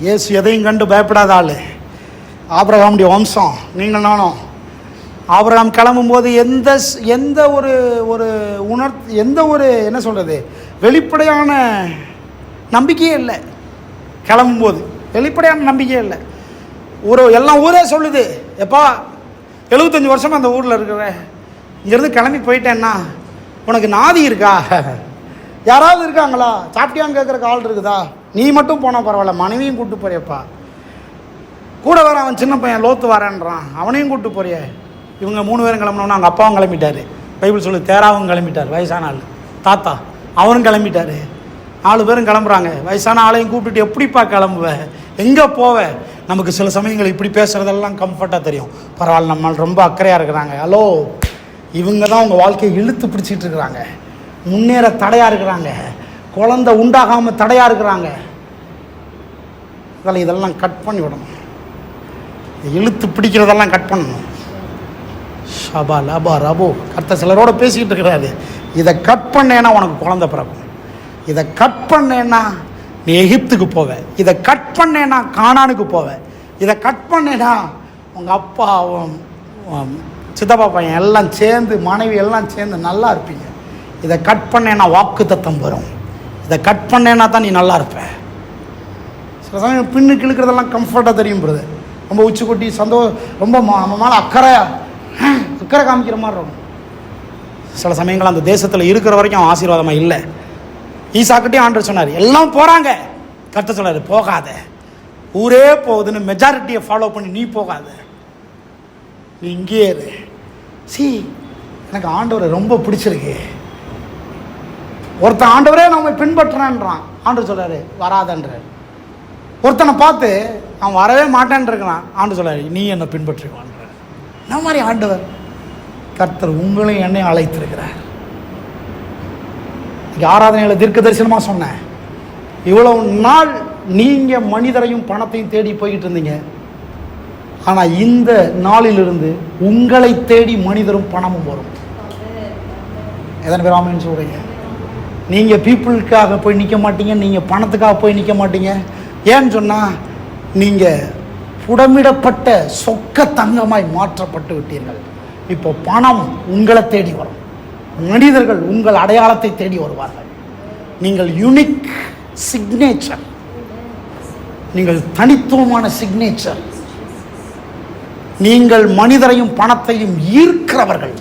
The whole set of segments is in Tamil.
இயேசு எதையும் கண்டு பயப்படாத ஆள். ஆபிரகாமுடைய வம்சம் நீங்கள் நானும். ஆபிரகாம் கிளம்பும்போது எந்த எந்த ஒரு ஒரு உணர் எந்த ஒரு என்ன சொல்கிறது வெளிப்படையான நம்பிக்கையே இல்லை. கிளம்பும்போது வெளிப்படையான நம்பிக்கையே இல்லை. ஒரு எல்லாம் ஊரே சொல்லுது எப்பா எழுபத்தஞ்சி வருஷமா அந்த ஊரில் இருக்கிற இங்கேருந்து கிளம்பி போயிட்டேன்னா உனக்கு நாதி இருக்கா? யாராவது இருக்காங்களா? சாப்பிட்டியான்னு கேட்குறக்கு ஆள் இருக்குதா? நீ மட்டும் போனால் பரவாயில்ல மனைவியும் கூப்பிட்டு போறியப்பா. கூட வர அவன் சின்ன பையன் லோத்து வரேன்றான். அவனையும் கூப்பிட்டு போறிய. இவங்க மூணு பேரும் கிளம்பினோன்னா அவங்க அப்பாவும் கிளம்பிட்டாரு. பைபிள் சொல்லு தேராவும் கிளம்பிட்டார் வயசான ஆள். தாத்தா அவரும் கிளம்பிட்டாரு. நாலு பேரும் கிளம்புறாங்க. வயசான ஆளையும் கூப்பிட்டுட்டு எப்படிப்பா கிளம்புவ? எங்கே போவ? நமக்கு சில சமயங்கள் இப்படி பேசுகிறதெல்லாம் கம்ஃபர்ட்டாக தெரியும். பரவாயில்ல நம்ம ரொம்ப அக்கறையாக இருக்கிறாங்க. ஹலோ இவங்க தான் உங்கள் வாழ்க்கையை இழுத்து பிடிச்சிட்டு இருக்கிறாங்க. முன்னேற தடையாக இருக்கிறாங்க. குழந்தை உண்டாகாமல் தடையாக இருக்கிறாங்க. அதில் இதெல்லாம் கட் பண்ணி விடணும் இழுத்து பிடிக்கிறதெல்லாம் கட் பண்ணணும். ஷபா லபா ரபோ. கர்த்த சிலரோட பேசிக்கிட்டு இருக்கிறாரு. இதை கட் பண்ணேன்னா உனக்கு குழந்தை பிறக்கும். இதை கட் பண்ணேன்னா நீ எகிப்துக்கு போவ. இதை கட் பண்ணேன்னா கானானுக்கு போவ. இதை கட் பண்ணேன்னா உங்கள் அப்பா சித்தப்பா பையன் எல்லாம் சேர்ந்து மனைவி எல்லாம் சேர்ந்து நல்லா இருப்பீங்க. இதை கட் பண்ணேன்னா வாக்கு தத்தம் வரும். இதை கட் பண்ணேன்னா தான் நீ நல்லா இருப்ப. சில சமயம் பின்னுக்கு இழுக்கிறதெல்லாம் கம்ஃபர்ட்டாக தெரியும் பிறகு ரொம்ப உச்சி கொட்டி சந்தோ ரொம்ப மா- நம்ம மேலே அக்கறை அக்கறை காமிக்கிற மாதிரி இருக்கும். சில சமயங்கள் அந்த தேசத்தில் இருக்கிற வரைக்கும் ஆசீர்வாதமாக இல்லை. ஈசாக்கிட்டையும் ஆண்டர் சொன்னார் எல்லாம் போகிறாங்க கத்த சொன்னார் போகாத. ஊரே போகுதுன்னு மெஜாரிட்டியை ஃபாலோ பண்ணி நீ போகாத. நீ இங்கேயே இரு. சி எனக்கு ஆண்டவரை ரொம்ப பிடிச்சிருக்கு. ஒருத்தன் ஆண்டவரே நம்ம பின்பற்றுறேன்றான். ஆண்டு சொல்கிறாரு வராதன்றார் ஒருத்தனை பார்த்து அவன் வரவே மாட்டேன்னு இருக்கிறான் ஆண்டு சொல்கிறாரு நீ என்னை பின்பற்றுவான்றார் என்ன மாதிரி ஆண்டவர்? கர்த்தர் உங்களையும் என்னையும் அழைத்திருக்கிறார். இங்கே ஆராதனையில் தீர்க்க தரிசனமாக சொன்னேன். இவ்வளவு நாள் நீங்கள் மனிதரையும் பணத்தையும் தேடி போய்கிட்டு இருந்தீங்க. ஆனால் இந்த நாளிலிருந்து உங்களை தேடி மனிதரும் பணமும் வரும். எத்தனை பேர் ஆமின்னு சொல்கிறீங்க நீங்கள் பீப்புளுக்காக போய் நிற்க மாட்டீங்க நீங்கள் பணத்துக்காக போய் நிற்க மாட்டீங்க. ஏன்னு சொன்னால் நீங்கள் புடமிடப்பட்ட சொக்க தங்கமாய் மாற்றப்பட்டு விட்டீர்கள். இப்போ பணம் உங்களை தேடி வரும். மனிதர்கள் உங்கள் அடையாளத்தை தேடி வருவார்கள். நீங்கள் யுனிக் சிக்னேச்சர் நீங்கள் தனித்துவமான சிக்னேச்சர் நீங்கள் மனிதரையும் பணத்தையும் ஈர்க்கிறவர்கள்.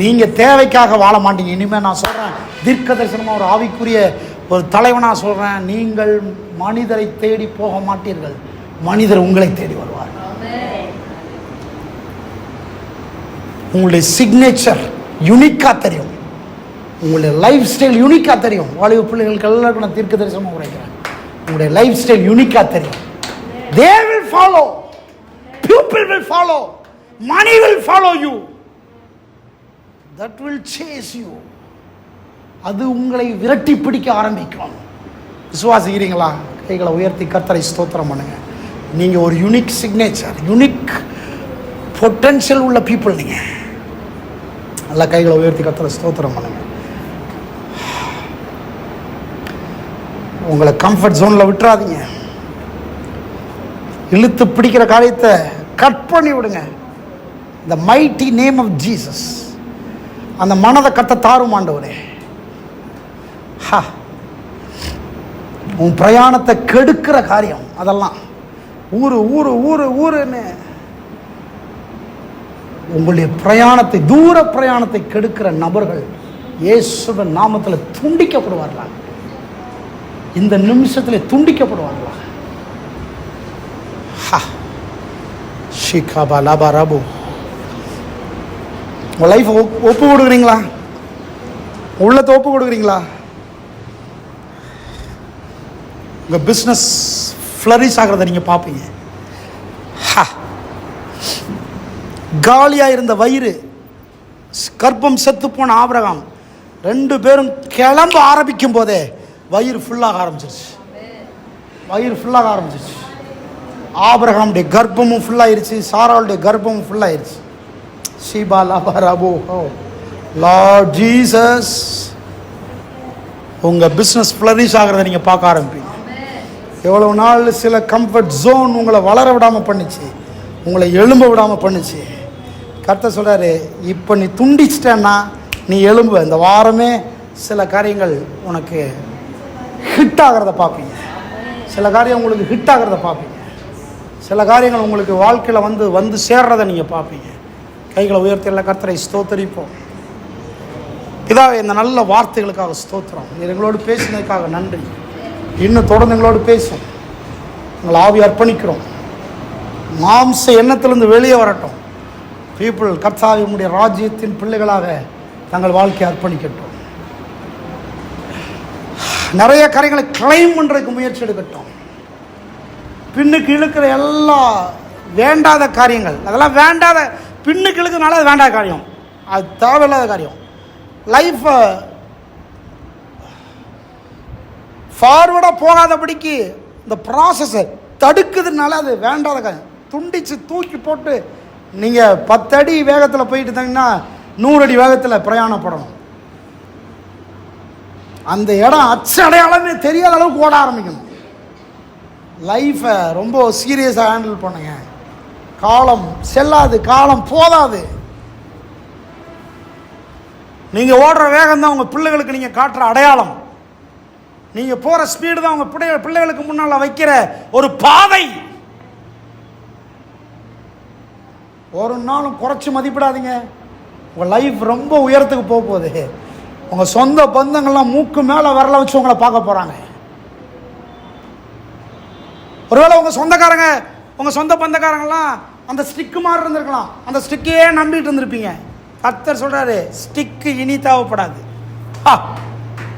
நீங்கள் தேவைக்காக வாழ மாட்டீங்க. இனிமேல் நான் சொல்கிறேன் தீர்க்க தரிசனமாக ஒரு ஆவிக்குரிய ஒரு தலைவனாக சொல்கிறேன் நீங்கள் மனிதரை தேடி போக மாட்டீர்கள். மனிதர் உங்களை தேடி வருவார். உங்களுடைய சிக்னேச்சர் யுனிக்காக தெரியும். உங்களுடைய லைஃப் ஸ்டைல் யுனிக்காக தெரியும். வாலிப பிள்ளைகளுக்கு எல்லாருக்கும் நான் தீர்க்க தரிசனமாக உரைக்கிறேன். உங்களுடைய லைஃப் ஸ்டைல் யுனிக்காக தெரியும். They will follow people will follow money will follow you that will chase you அது உங்களை விரட்டி பிடிக்க ஆரம்பிக்கும். விசுவாசிக்கிறீங்களா? கைகளை உயர்த்தி கர்த்தரை ஸ்தோத்திரம் பண்ணுங்க. நீங்கள் ஒரு யூனிக் சிக்னேச்சர் யூனிக் பொட்டன்ஷியல் உள்ள பீப்புள் நீங்கள் நல்லா கைகளை உயர்த்தி கர்த்தரை ஸ்தோத்திரம் பண்ணுங்க. உங்களை கம்ஃபர்ட் ஜோனில் விட்டுறாதீங்க. இழுத்து பிடிக்கிற காரியத்தை கட் பண்ணி விடுங்க. The mighty name of Jesus அந்த மனதை கத்த தாரும் ஆண்டவரே. ஹா. உன் பிரயாணத்தை கெடுக்கிற காரியம் அதெல்லாம். ஊரு ஊரு ஊரு ஊருன்னு. உங்களுடைய பிரயாணத்தை தூர பிரயாணத்தை கெடுக்கிற நபர்கள் இயேசுவன் நாமத்தில் துண்டிக்கப்படுவார்களா? இந்த நிமிஷத்தில் துண்டிக்கப்படுவார்களா? ஹா. ஷிகாபா லாபா ராபு. உங்கள் லைஃப் ஒப்பு கொடுக்குறீங்களா? உள்ளத்தை ஒப்பு கொடுக்குறீங்களா? உங்கள் பிஸ்னஸ் ஃப்ளரிஷ் ஆகிறத நீங்கள் பார்ப்பீங்க. ஹா. காலியாக இருந்த வயிறு கர்ப்பம் செத்து போன ஆபரகம் ரெண்டு பேரும் கிளம்ப ஆரம்பிக்கும் போதே வயிறு ஃபுல்லாக ஆரம்பிச்சிருச்சு. வயிறு ஃபுல்லாக ஆரம்பிச்சிருச்சு. ஆபிரகாமுடைய கர்ப்பமும் ஃபுல்லாகிருச்சு சாராளுடைய கர்ப்பமும் ஃபுல்லாகிருச்சு ஷீபா ஹோ லார்ட் ஜீசஸ் உங்கள் பிஸ்னஸ் ஃப்ளரிஷ் ஆகிறத நீங்கள் பார்க்க ஆரம்பிப்பீங்க. எவ்வளவு நாள் சில கம்ஃபர்ட் ஜோன் உங்களை வளர விடாமல் பண்ணுச்சு. உங்களை எலும்ப விடாமல் பண்ணுச்சு. கர்த்த சொல்கிறாரு இப்போ நீ துண்டிச்சிட்டேன்னா நீ எலும்பு இந்த வாரமே சில காரியங்கள் உனக்கு ஹிட் ஆகிறத பார்ப்பீங்க. சில காரியம் உங்களுக்கு ஹிட் ஆகிறத பார்ப்பீங்க. சில காரியங்கள் உங்களுக்கு வாழ்க்கையில் வந்து வந்து சேர்றதை நீங்கள் பார்ப்பீங்க. கைகளை உயர்த்தி எல்லா கர்த்தரை ஸ்தோத்தரிப்போம். பிதாவே இந்த நல்ல வார்த்தைகளுக்காக ஸ்தோத்திரம். நீர் எங்களோடு பேசினதுக்காக நன்றி. இன்னும் தொடர்ந்து எங்களோடு பேசும் உங்களை ஆவி அர்ப்பணிக்கிறோம். மாம்ச எண்ணத்திலிருந்து வெளியே வரட்டும். பீப்புள் கர்த்தாவினுடைய ராஜ்யத்தின் பிள்ளைகளாக தங்கள் வாழ்க்கையை அர்ப்பணிக்கட்டும். நிறைய கரைகளை கிளைம் பண்ணுறதுக்கு முயற்சி எடுக்கட்டும். பின்னுக்கு இழுக்கிற எல்லா வேண்டாத காரியங்கள் அதெல்லாம் வேண்டாத பின்னுக்கு இழுக்கனால அது வேண்டாத காரியம். அது தேவையில்லாத காரியம். லைஃப்பை ஃபார்வர்டாக போகாதபடிக்கு இந்த ப்ராசஸை தடுக்குதுனால அது வேண்டாத காரியம். துண்டிச்சு தூக்கி போட்டு நீங்கள் பத்தடி வேகத்தில் போயிட்டு இருந்தீங்கன்னா நூறு அடி வேகத்தில் பிரயாணப்படணும் அந்த இடம் அச்சடையாளமே தெரியாத அளவுக்கு ஓட ஆரம்பிக்கணும். லைஃப்பை ரொம்ப சீரியஸாக ஹேண்டில் பண்ணுங்க. காலம் செல்லாது காலம் போதாது. நீங்கள் ஓடுற வேகம் தான் உங்கள் பிள்ளைகளுக்கு நீங்கள் காட்டுற அடையாளம். நீங்கள் போகிற ஸ்பீடு தான் உங்கள் பிள்ளை பிள்ளைகளுக்கு முன்னால் வைக்கிற ஒரு பாதை. ஒரு நாளும் குறைச்சி மதிப்பிடாதீங்க. உங்கள் லைஃப் ரொம்ப உயரத்துக்கு போக போகுது. உங்கள் சொந்த பந்தங்கள்லாம் மூக்கு மேலே வரல வச்சு உங்களை பார்க்க போகிறாங்க ஒருவேளை உங்கள் சொந்தக்காரங்க உங்கள் சொந்த பந்தக்காரங்களாம் அந்த ஸ்டிக்கு மாதிரி இருந்திருக்கலாம். அந்த ஸ்டிக்கையே நம்பிட்டு இருந்திருப்பீங்க. கர்த்தர் சொல்கிறாரு ஸ்டிக்கு இனி தேவைப்படாது. ஆ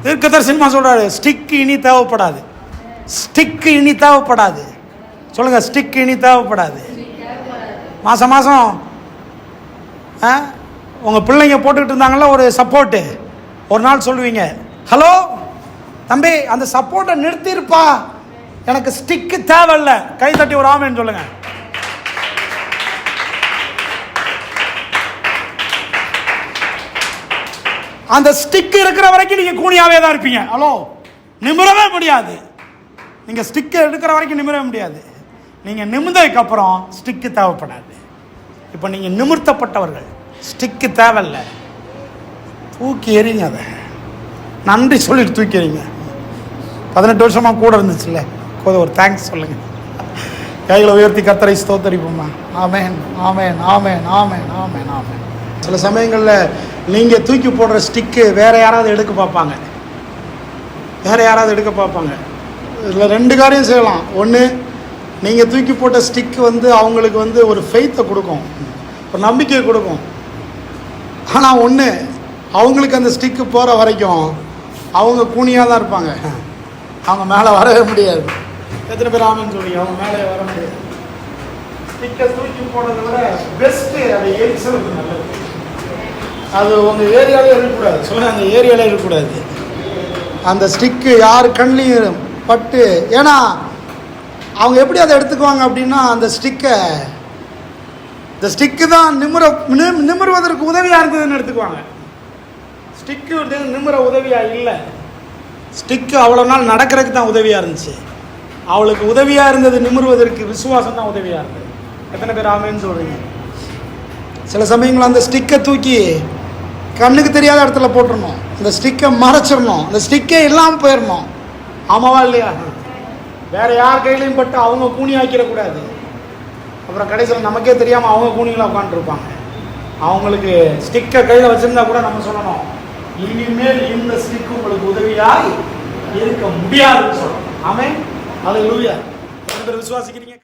தீர்க்கதர் சினிமா சொல்கிறாரு ஸ்டிக்கு இனி தேவைப்படாது. ஸ்டிக்கு இனி தேவைப்படாது. சொல்லுங்கள் ஸ்டிக்கு இனி தேவைப்படாது. மாதம் மாதம் ஆ? உங்கள் பிள்ளைங்க போட்டுக்கிட்டு இருந்தாங்களா ஒரு சப்போர்ட்டு ஒரு நாள் சொல்லுவீங்க ஹலோ தம்பி அந்த சப்போர்ட்டை நிறுத்தியிருப்பா எனக்கு ஸ்டிக்கு தேவையில்லை. கை தட்டி ஒரு ஆமேன்னு சொல்லுங்கள் அந்த ஸ்டிக் இருக்கிற வரைக்கும் நீங்கள் கூனியாகவே தான் இருப்பீங்க. ஹலோ நிமிரவே முடியாது. நீங்கள் ஸ்டிக்கு எடுக்கிற வரைக்கும் நிமிரவே முடியாது. நீங்கள் நிமிர்ந்ததுக்கப்புறம் ஸ்டிக்கு தேவைப்படாது. இப்போ நீங்கள் நிமிர்த்தப்பட்டவர்கள் ஸ்டிக்கு தேவையில்ல. தூக்கி எறிங்க அதை. நன்றி சொல்லிட்டு தூக்கி எறிங்க. பதினெட்டு வருஷமாக கூட இருந்துச்சுல்ல. கொஞ்சம் ஒரு தேங்க்ஸ் சொல்லுங்கள் கைகளை உயர்த்தி கத்தரை ஸ்தோத்தரிப்போம்மா ஆமேன் ஆமேன் ஆமேன் ஆமேன் ஆமேன் ஆமேன். சில சமயங்களில் நீங்கள் தூக்கி போடுற ஸ்டிக்கு வேறு யாராவது எடுக்க பார்ப்பாங்க. வேறு யாராவது எடுக்க பார்ப்பாங்க. இதில் ரெண்டு காரியம் செய்யலாம். ஒன்று நீங்கள் தூக்கி போட்ட ஸ்டிக்கு வந்து அவங்களுக்கு வந்து ஒரு ஃபெய்த்தை கொடுக்கும். ஒரு நம்பிக்கையை கொடுக்கும். ஆனால் ஒன்று அவங்களுக்கு அந்த ஸ்டிக்கு போகிற வரைக்கும் அவங்க கூனியாக தான் இருப்பாங்க. அவங்க மேலே வரவே முடியாது. எத்தனை பேர் ஆமன் சொல்லி அவங்க மேலே வர முடியாது. ஸ்டிக்கை தூக்கி போடுறத விட பெஸ்ட்டு அதை எரிச்சலுக்கு நல்லது. அது உங்கள் ஏரியாவிலே இருக்கக்கூடாது. சொல்லுங்கள் அந்த ஏரியாலே இருக்கக்கூடாது. அந்த ஸ்டிக்கு யார் கண்ணிலையும் பட்டு ஏன்னா அவங்க எப்படி அதை எடுத்துக்குவாங்க அப்படின்னா அந்த ஸ்டிக்கை இந்த ஸ்டிக்கு தான் நிமிர நிம்- நிமிர்வதற்கு உதவியாக இருந்ததுன்னு எடுத்துக்குவாங்க. ஸ்டிக்கு நிமிர உதவியாக இல்லை. ஸ்டிக்கு அவ்வளோ நாள் நடக்கிறதுக்கு தான் உதவியாக இருந்துச்சு. அவளுக்கு உதவியாக இருந்தது நிமிர்வதற்கு விசுவாசம் தான் உதவியாக இருந்தது. எத்தனை பேர் ஆமேன்னு சொல்கிறீங்க சில சமயங்கள் அந்த ஸ்டிக்கை தூக்கி கண்ணுக்கு தெரியாத இடத்துல போட்டுடணும் அந்த ஸ்டிக்கை மறைச்சிடணும். அந்த ஸ்டிக்கே இல்லாமல் போயிடணும். ஆமாவா இல்லையா? வேறு யார் கையிலையும் பட்டு அவங்க கூணி ஆக்கிடக்கூடாது அப்புறம் கடைசியில் நமக்கே தெரியாமல் அவங்க கூனியில் உட்காந்துருப்பாங்க அவங்களுக்கு ஸ்டிக்கை கையில் வச்சுருந்தா கூட நம்ம சொல்லணும் இனிமேல் இந்த ஸ்டிக் உங்களுக்கு உதவியாய் இருக்க முடியாதுன்னு சொல்லணும். ஆமே அது லூயா விசுவாசிக்கிறீங்க?